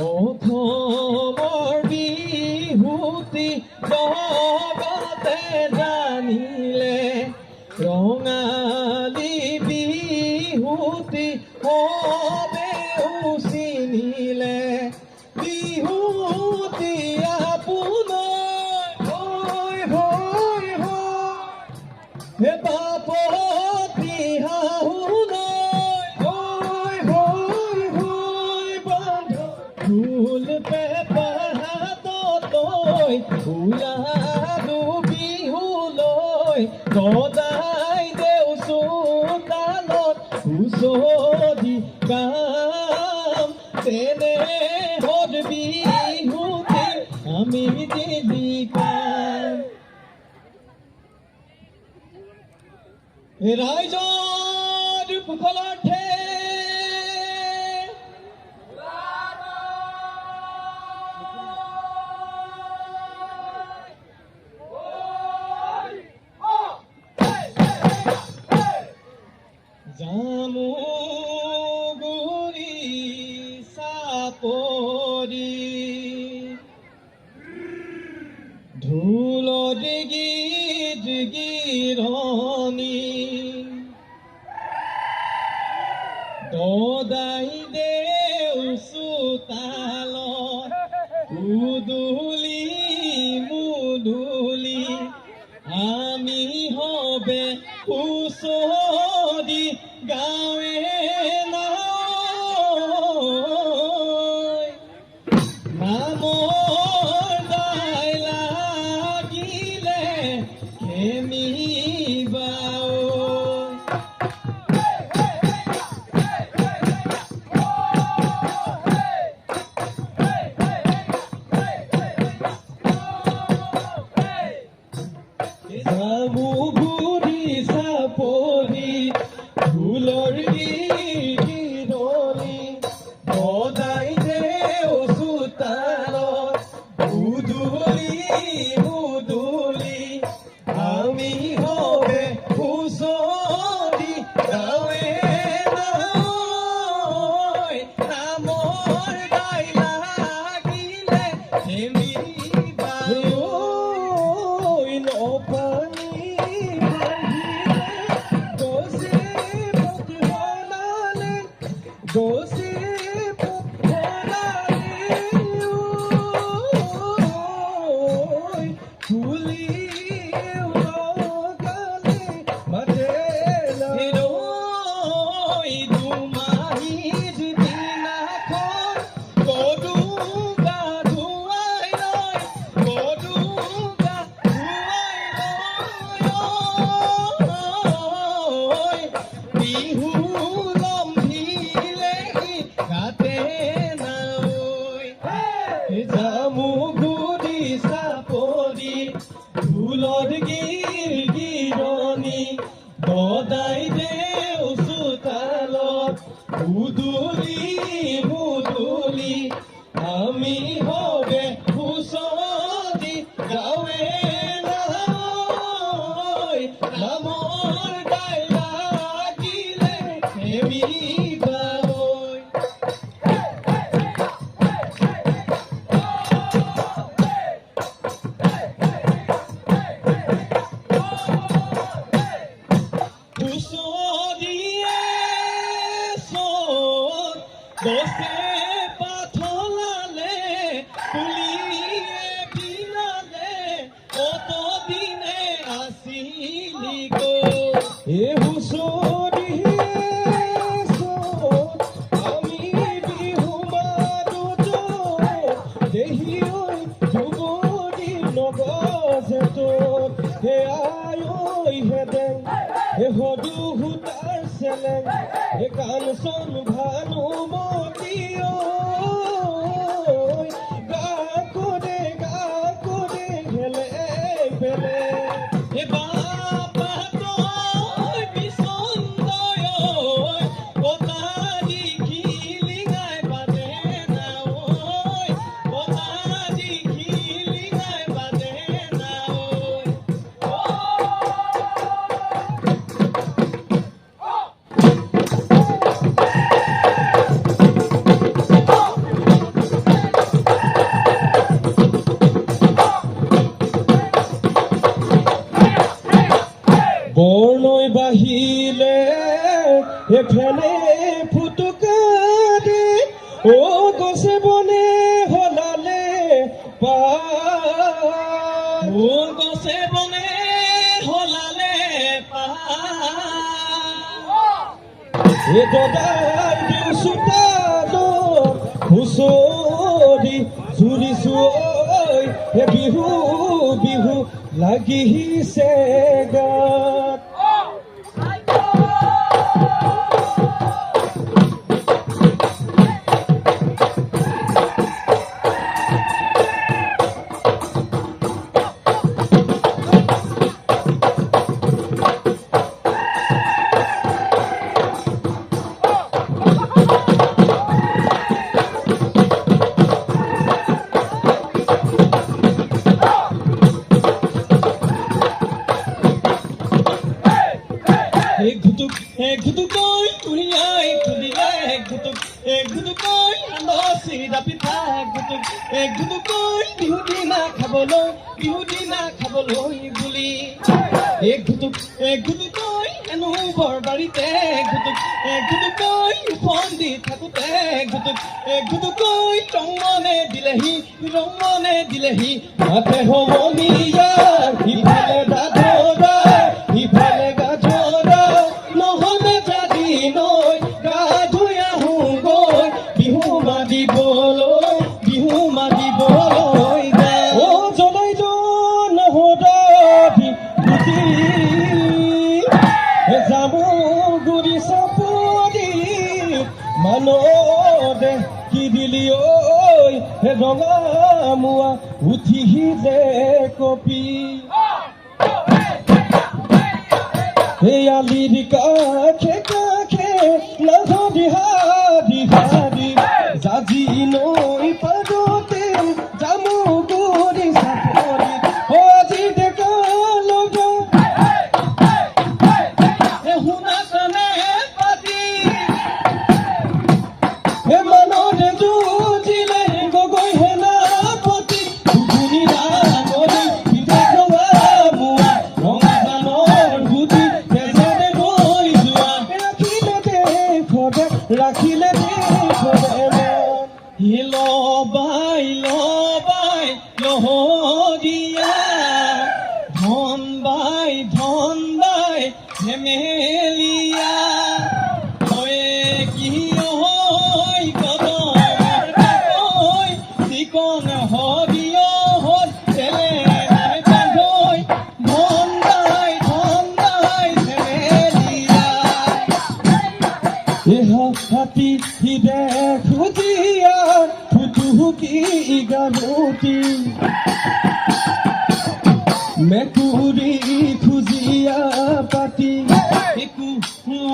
অথমৰ বিহুতি জগতে জানিলে Hey, Raja, you're Amen.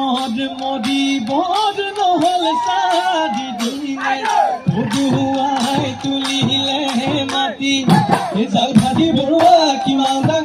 মর মরি বর নহল সারি দিনে দুয়ায় তুলিলে মাটি। এ সাল ভাজি বড়ুয়া কি মালদা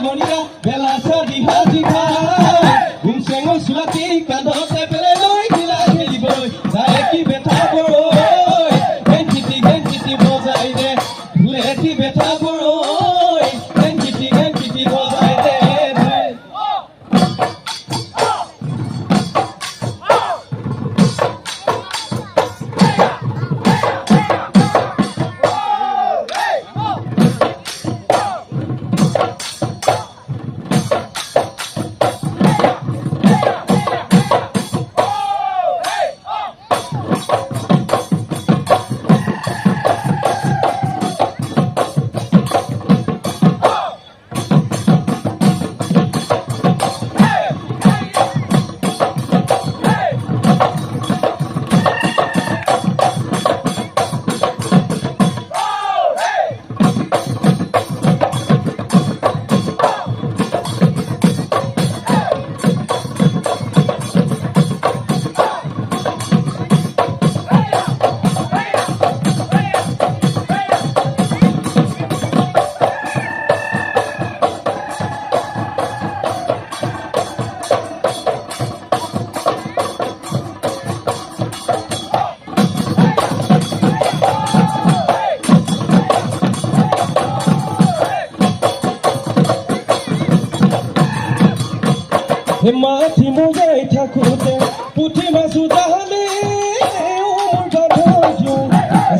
মাথি মুজাই থাকুতে পুঠি মাসু তাহলে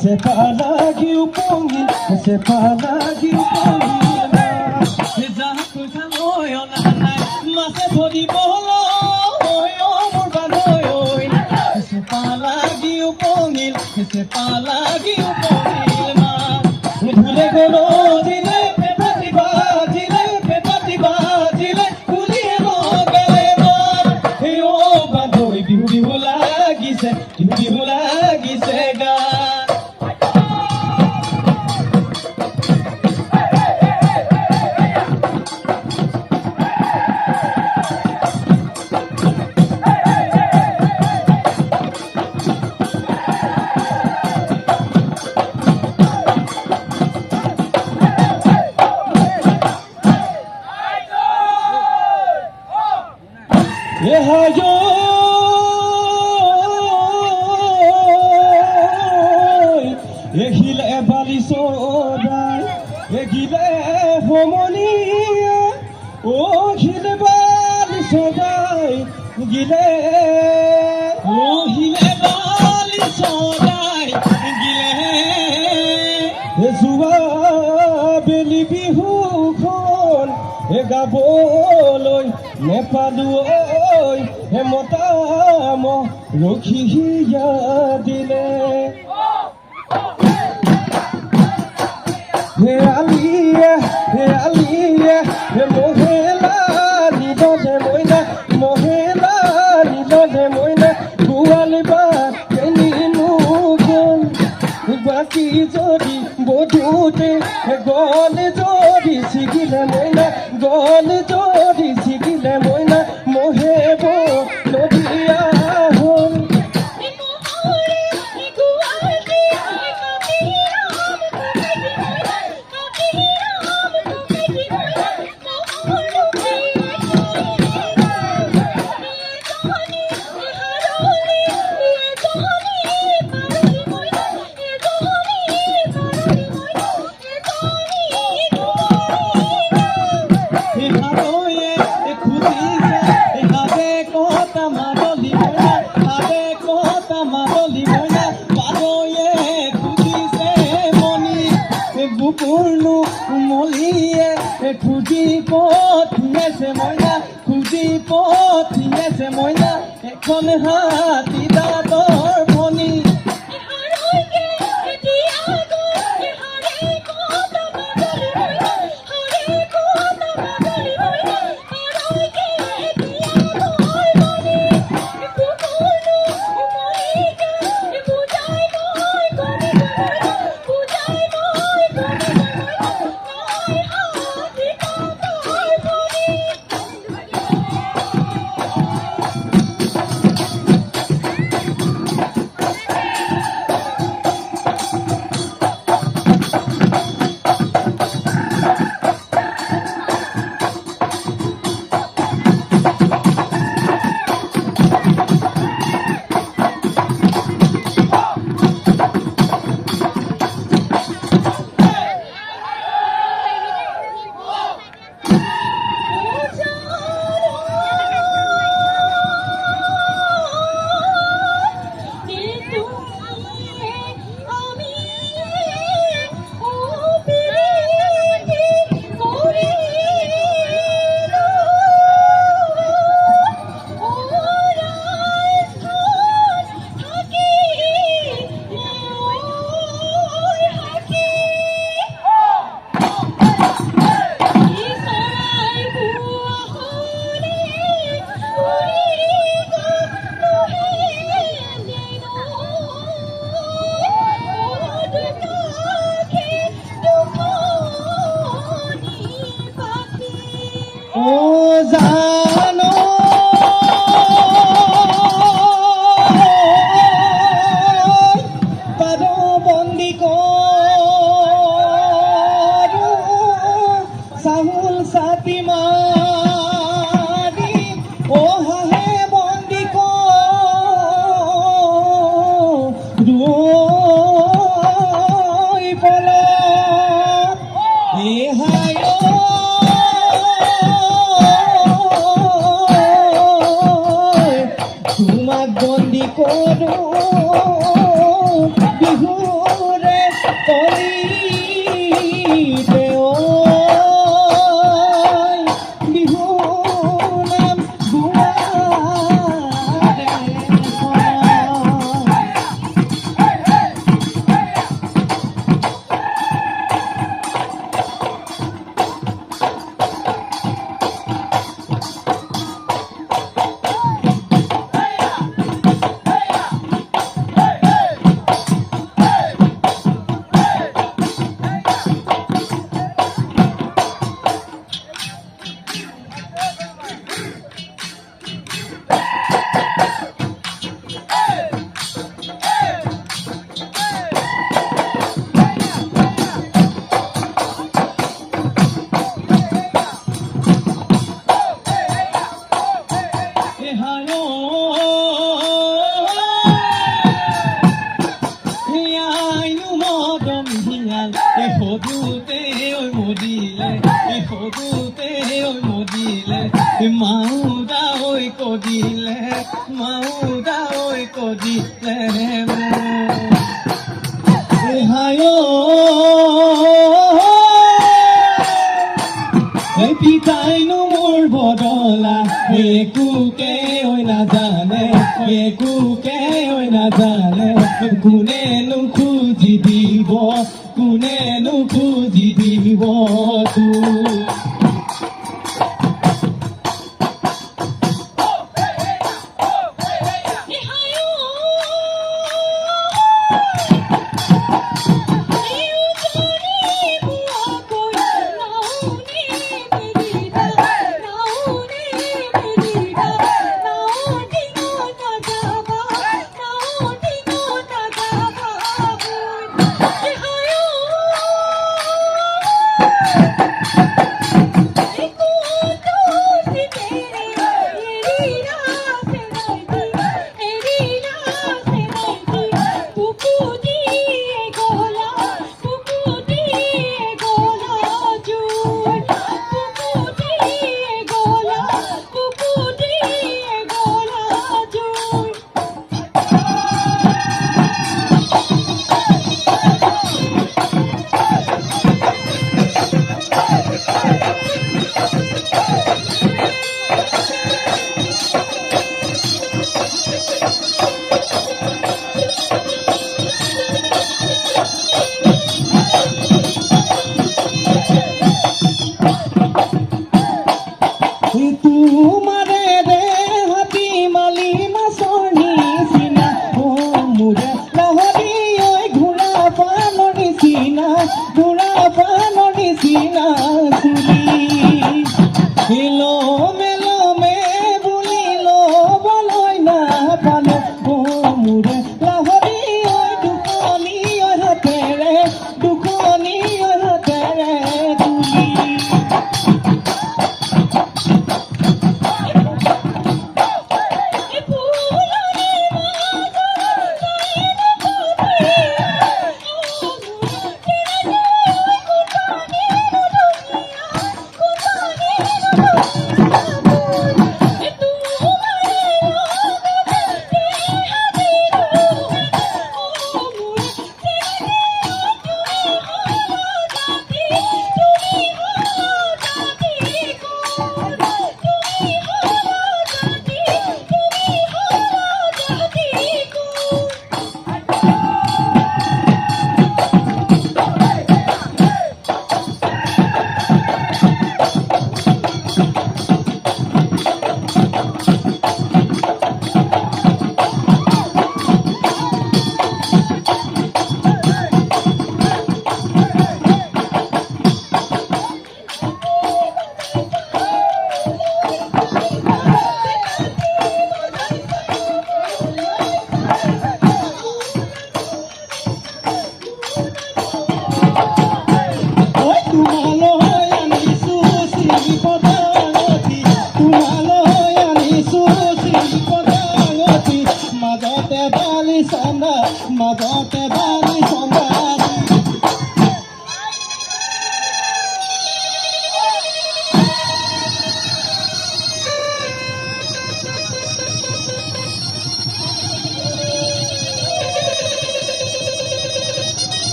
সে পালা গিউ পঙ্গি সে পালা গিউ হে আলিয়ে হে আলিয়ে, হে মহেলা নিজ যে মইনা মহেলা নিজ যে মইনা গুয়ালি বা যদি বধুতে গলে Oh. Hey, hey, hey.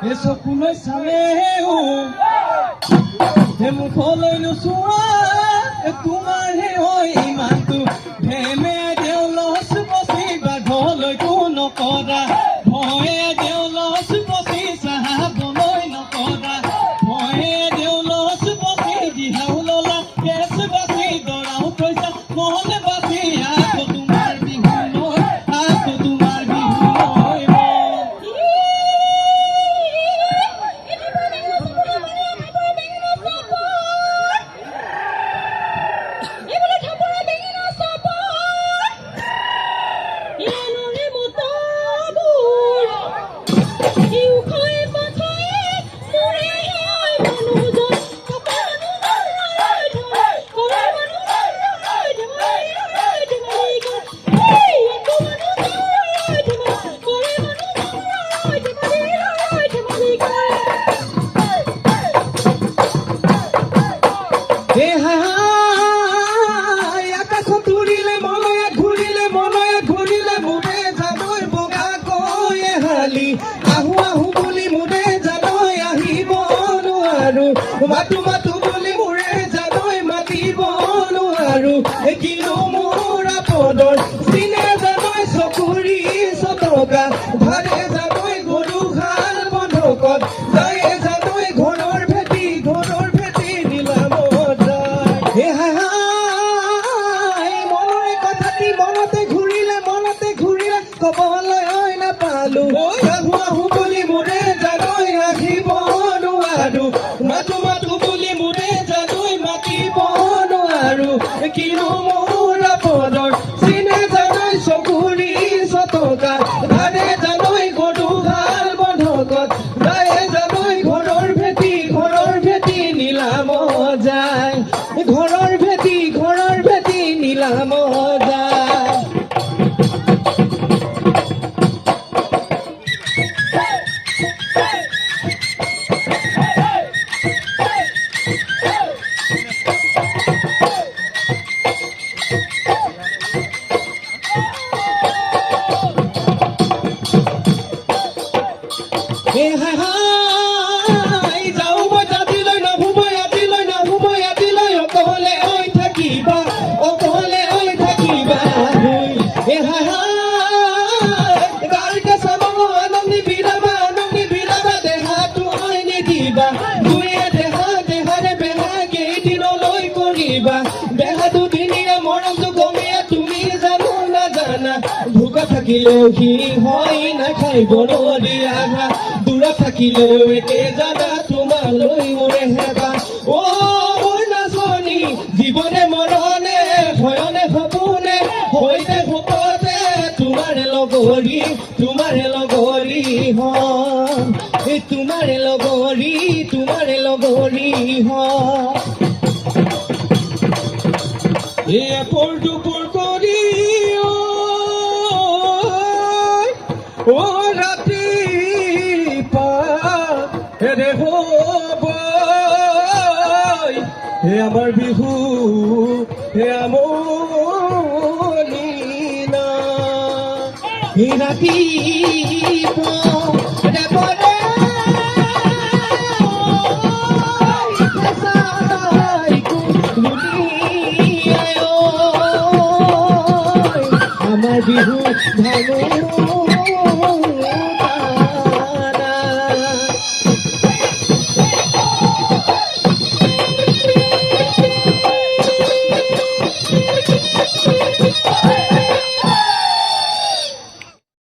হৈ চালেও হে মুখলৈ নোচোৱা এ তোমাৰহে হয় ইমানটো ভেমে দেউলচ বচি বাঘলৈকো নকৰা ভয়ে দেউলচ ঘূৰিলে থাকিলেও সি হয় নাখাই বনৰি আঘা? দূৰত থাকিলেও একে জানা তোমালৈ মোৰে হেঁপা অ মোৰ নাচনী জীৱনে মৰণে, ভয়নে সপোনে হৈতে ভোকতে তোমাৰে লগৰী তোমাৰে লগৰী হম তোমাৰে লগৰী তোমাৰে লগৰী হম এ পৰ দুপৰ ও ৰাতিপুৱা হেৰে হ'ব হে আমাৰ বিহু, হে আমনি না। হে ৰে পৰে আমাৰ বিহু ভাঙো